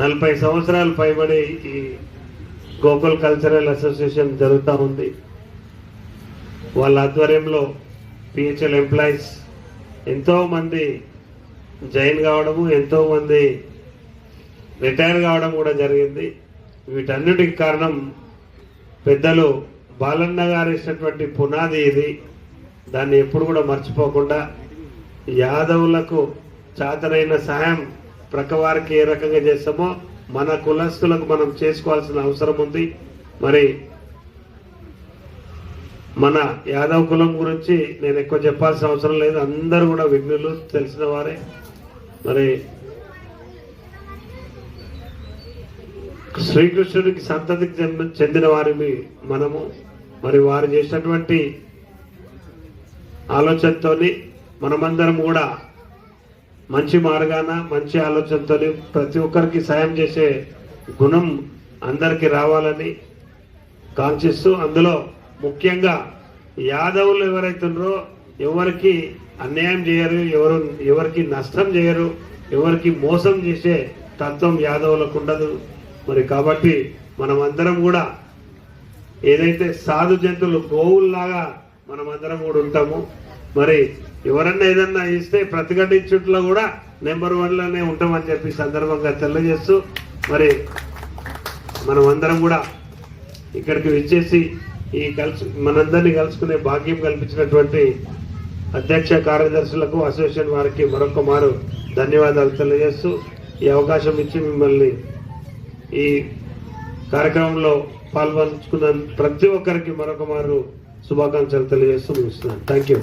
నలభై సంవత్సరాలు పైబడి ఈ గోకుల్ కల్చరల్ అసోసియేషన్ జరుగుతూ ఉంది. వాళ్ళ ఆధ్వర్యంలో పిహెచ్ఎల్ ఎంప్లాయీస్ ఎంతోమంది జాయిన్ కావడము ఎంతోమంది రిటైర్ కావడం కూడా జరిగింది. వీటన్నిటికి కారణం పెద్దలు బాలన్న గారు ఇచ్చినటువంటి పునాది ఇది. దాన్ని ఎప్పుడు కూడా మర్చిపోకుండా యాదవులకు చాతనైన సహాయం ప్రక్కవారికి ఏ రకంగా చేస్తామో మన కులస్తులకు మనం చేసుకోవాల్సిన అవసరం ఉంది. మరి మన యాదవ్ కులం గురించి నేను ఎక్కువ చెప్పాల్సిన అవసరం లేదు. అందరూ కూడా విఘ్నులు తెలిసిన వారే. మరి శ్రీకృష్ణుడికి సంతతికి చెందిన- చెందిన వారిని మనము మరి వారు చేసినటువంటి ఆలోచనతోని మనమందరం కూడా మంచి మార్గాన మంచి ఆలోచనతో ప్రతి ఒక్కరికి సాయం చేసే గుణం అందరికీ రావాలని కాంక్షిస్తూ అందులో ముఖ్యంగా యాదవులు ఎవరైతున్నారో ఎవరికి అన్యాయం చేయరు ఎవరు ఎవరికి నష్టం చేయరు ఎవరికి మోసం చేసే తత్వం యాదవులకు ఉండదు. మరి కాబట్టి మనం అందరం కూడా ఏదైతే సాధు జంతువులు గోవుల్లాగా మనం అందరం కూడా ఉంటాము. మరి ఎవరన్నా ఏదన్నా ఇస్తే ప్రతిఘటించుట్లో కూడా నెంబర్ వన్లోనే ఉంటామని చెప్పి సందర్భంగా తెలియజేస్తూ మరి మనం అందరం కూడా ఇక్కడికి విచ్చేసి ఈ కలుసు మనందరినీ కలుసుకునే భాగ్యం కల్పించినటువంటి అధ్యక్ష కార్యదర్శులకు అసోసియేషన్ వారికి మరొక మారు ధన్యవాదాలు తెలియజేస్తూ ఈ అవకాశం ఇచ్చి మిమ్మల్ని ఈ కార్యక్రమంలో పాల్పంచుకున్న ప్రతి ఒక్కరికి మరొక మారు శుభాకాంక్షలు తెలియజేస్తూ ముగిస్తున్నాను. Thank you